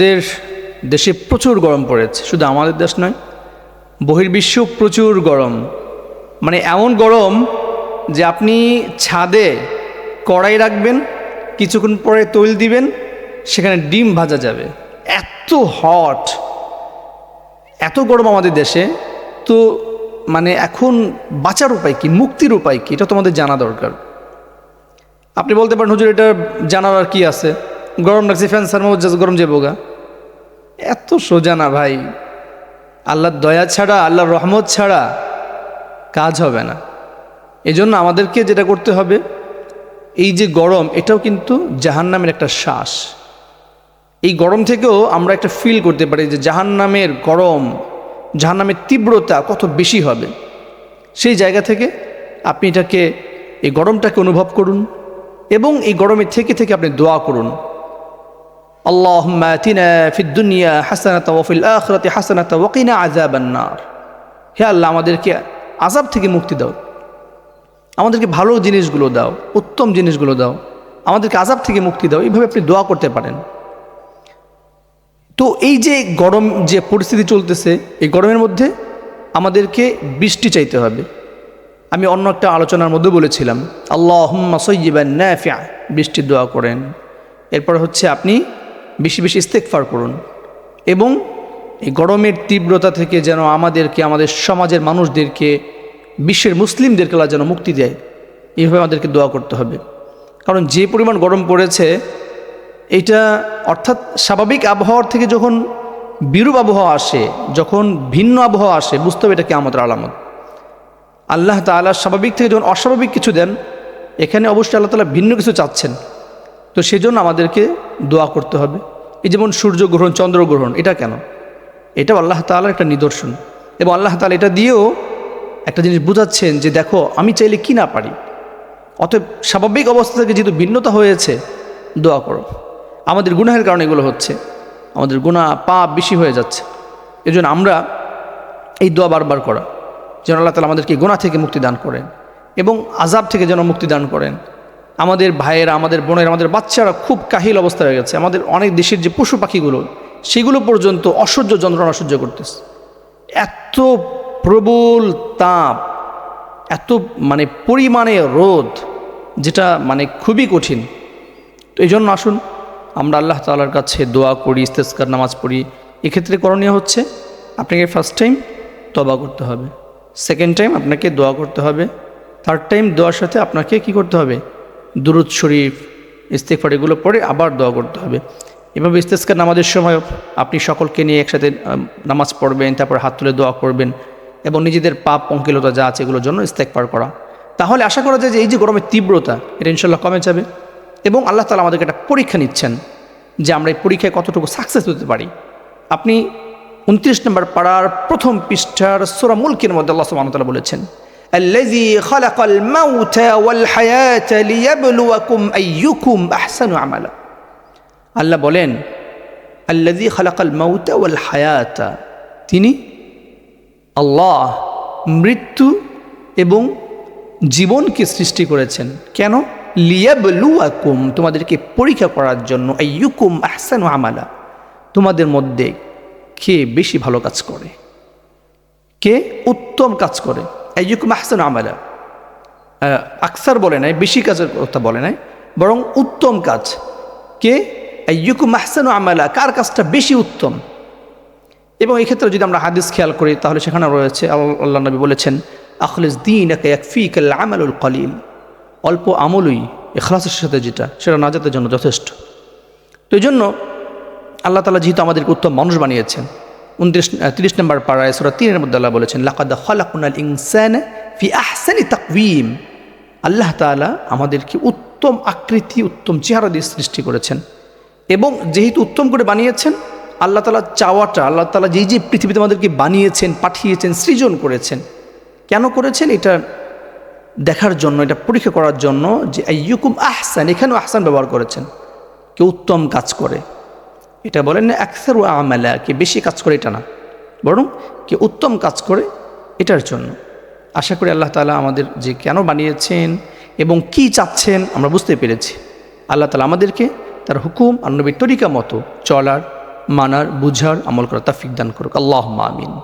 আমাদের দেশে প্রচুর গরম পড়েছে, শুধু আমাদের দেশ নয় বহির্বিশ্ব প্রচুর গরম। মানে এমন গরম যে আপনি ছাদে কড়াই রাখবেন, কিছুক্ষণ পরে তৈল দিবেন, সেখানে ডিম ভাজা যাবে। এত হট এত গরম আমাদের দেশে, তো মানে এখন বাঁচার উপায় কি, মুক্তির উপায় কি, এটা তোমাদের জানা দরকার। আপনি বলতে পারেন, হুজুর, এটা জানার আর কি আছে? গরম লাগছে, ফ্যান সারমো গরম যে বোগা এত সোজা না ভাই। আল্লাহর দয়া ছাড়া, আল্লাহর রহমত ছাড়া কাজ হবে না। এজন্য আমাদেরকে যেটা করতে হবে, এই যে গরম, এটাও কিন্তু জাহান্নামের একটা শ্বাস। এই গরম থেকেও আমরা একটা ফিল করতে পারি যে জাহান্নামের গরম, জাহান্নামের তীব্রতা কত বেশি হবে। সেই জায়গা থেকে আপনি এটাকে, এই গরমটাকে অনুভব করুন এবং এই গরমের থেকে থেকে আপনি দোয়া করুন। ফিদ দুনিয়া হাসানাতা ওয়া ফিল আখিরাতি হাসানাতা ওয়া কিনা আযাবান নার। হে আল্লাহ, আমাদেরকে আযাব থেকে মুক্তি দাও। আমাদেরকে ভালো জিনিসগুলো দাও, উত্তম জিনিসগুলো দাও। আমাদেরকে আযাব থেকে মুক্তি দাও। এইভাবে আপনি দোয়া করতে পারেন। তো এই যে গরম, যে পরিস্থিতি চলতেছে, এই গরমের মধ্যে আমাদেরকে বৃষ্টি চাইতে হবে। আমি অন্য একটা আলোচনার মধ্যে বলেছিলাম আল্লাহ নাফিয়া বৃষ্টির দোয়া করেন। এরপর হচ্ছে আপনি বেশি বেশি ইস্তেকফার করুন। এবং এই গরমের তীব্রতা থেকে যেন আমাদেরকে, আমাদের সমাজের মানুষদেরকে, বিশ্বের মুসলিমদেরকে যেন মুক্তি দেয়, এইভাবে আমাদেরকে দোয়া করতে হবে। কারণ যে পরিমাণ গরম পড়েছে এটা অর্থাৎ স্বাভাবিক আবহাওয়ার থেকে যখন বিরূপ আবহাওয়া আসে, যখন ভিন্ন আবহাওয়া আসে, বুঝতে হবে এটা কি আমাদের আলামত। আল্লাহ তালা স্বাভাবিক থেকে যখন অস্বাভাবিক কিছু দেন, এখানে অবশ্যই আল্লাহ তালা ভিন্ন কিছু চাচ্ছেন। তো সেজন্য আমাদেরকে দোয়া করতে হবে। এই যেমন সূর্যগ্রহণ চন্দ্রগ্রহণ এটা কেন? এটাও আল্লাহ তালার একটা নিদর্শন। এবং আল্লাহ তালা এটা দিয়েও একটা জিনিস বুঝাচ্ছেন যে দেখো, আমি চাইলে কি না পারি? অতএব স্বাভাবিক অবস্থা থেকে যেহেতু ভিন্নতা হয়েছে, দোয়া করো। আমাদের গুনাহের কারণে এগুলো হচ্ছে। আমাদের গুণা পাপ বেশি হয়ে যাচ্ছে। এজন্য আমরা এই দোয়া বারবার করা। যেন আল্লাহ তালা আমাদেরকে গুণা থেকে মুক্তি দান করেন এবং আজাব থেকে যেন মুক্তি দান করেন। আমাদের ভাইয়েরা, আমাদের বোনের, আমাদের বাচ্চারা খুব কাহিল অবস্থা হয়ে গেছে। আমাদের অনেক দেশের যে পশু পাখিগুলো, সেগুলো পর্যন্ত অসহ্য যন্ত্রণা সহ্য করতেছে। এত প্রবল তাপ, এত মানে পরিমাণে রোদ, যেটা মানে খুবই কঠিন। তো এই জন্য আসুন, আমরা আল্লাহ তালার কাছে দোয়া করি ইস্তেস্কার নামাজ পড়ি। এক্ষেত্রে করণীয় হচ্ছে, আপনাকে ফার্স্ট টাইম তবা করতে হবে। সেকেন্ড টাইম আপনাকে দোয়া করতে হবে। থার্ড টাইম দোয়ার সাথে আপনাকে কি করতে হবে? দুরুদ শরীফ ইস্তেকফার এগুলো পড়ে আবার দোয়া করতে হবে। এভাবে ইস্তেস্কার নামাজের সময় আপনি সকলকে নিয়ে একসাথে নামাজ পড়বেন, তারপর হাত তুলে দোয়া করবেন এবং নিজেদের পাপ, অঙ্কিলতা যা আছে এগুলোর জন্য ইস্তেকফার করা। তাহলে আশা করা যায় যে এই যে গরমের তীব্রতা, এটা ইনশাল্লাহ কমে যাবে এবং আল্লাহ তালা আমাদেরকে একটা পরীক্ষা নিচ্ছেন যে আমরা এই পরীক্ষায় কতটুকু সাকসেস হতে পারি। আপনি উনত্রিশ নম্বর পাড়ার প্রথম পৃষ্ঠার সোরা মুলকের মধ্যে আল্লাহ সুবাহতালা বলেছেন الذي خلق الموت والحياة ليبلوكم أيكم أحسن عملا আল্লাহ বলেন আল্লাজি খালাকাল মাউতা ওয়াল হায়াতা তিনি আল্লাহ মৃত্যু এবং জীবনকে সৃষ্টি করেছেন কেন লিয়াবলুয়াকুম তোমাদেরকে পরীক্ষা করার জন্য আইয়ুকুম আহসানু আমালা তোমাদের মধ্যে কে বেশি ভালো কাজ করে কে উত্তম কাজ করে আইয়ুকুম আহসানু আমালা। আকসার বলে নাই, বেশি কাজের কথা বলে নাই, বরং উত্তম কাজ। কে? আইয়ুকুম আহসানু আমালা, কার কাজটা বেশি উত্তম? এবং এই ক্ষেত্রে যদি আমরা হাদিস খেয়াল করি, তাহলে সেখানে রয়েছে, আল্লাহ নবী বলেছেন, আখলিস দিন আমালুল কলিল। অল্প আমলই এখলাসের সাথে যেটা, সেটা নাজাতের জন্য যথেষ্ট। তো এই জন্য আল্লাহ তালা যেহেতু আমাদেরকে উত্তম মানুষ বানিয়েছেন উনত্রিশ তিরিশ নম্বর পাড়ায় সোরা তিনের মধ্যে আল্লাহ বলেছেন, লাকাদা খলাকুনাল ইনসান ফি আহসানি তাকবিম আল্লাহ তালা আমাদেরকে উত্তম আকৃতি, উত্তম চেহারা দিয়ে সৃষ্টি করেছেন এবং যেহেতু উত্তম করে বানিয়েছেন, আল্লাহ তালা চাওয়াটা, আল্লাহ তালা যেই যে পৃথিবীতে আমাদেরকে বানিয়েছেন, পাঠিয়েছেন, সৃজন করেছেন, কেন করেছেন? এটা দেখার জন্য, এটা পরীক্ষা করার জন্য যে আইয়ুকুম আহসান, এখানেও আহসান ব্যবহার করেছেন। কেউ উত্তম কাজ করে। এটা বলেন না অ্যাক্সার ও আমালা কে বেশি কাজ করে এটা না। বরং কে উত্তম কাজ করে এটার জন্য। আশা করি আল্লাহ তালা আমাদের যে কেন বানিয়েছেন এবং কি চাচ্ছেন আমরা বুঝতে পেরেছি। আল্লাহ তালা আমাদেরকে তার হুকুম আর নবীর তরিকা মতো চলার, মানার, বুঝার, আমল করা তাফিক দান করুক। আল্লাহ আমিন।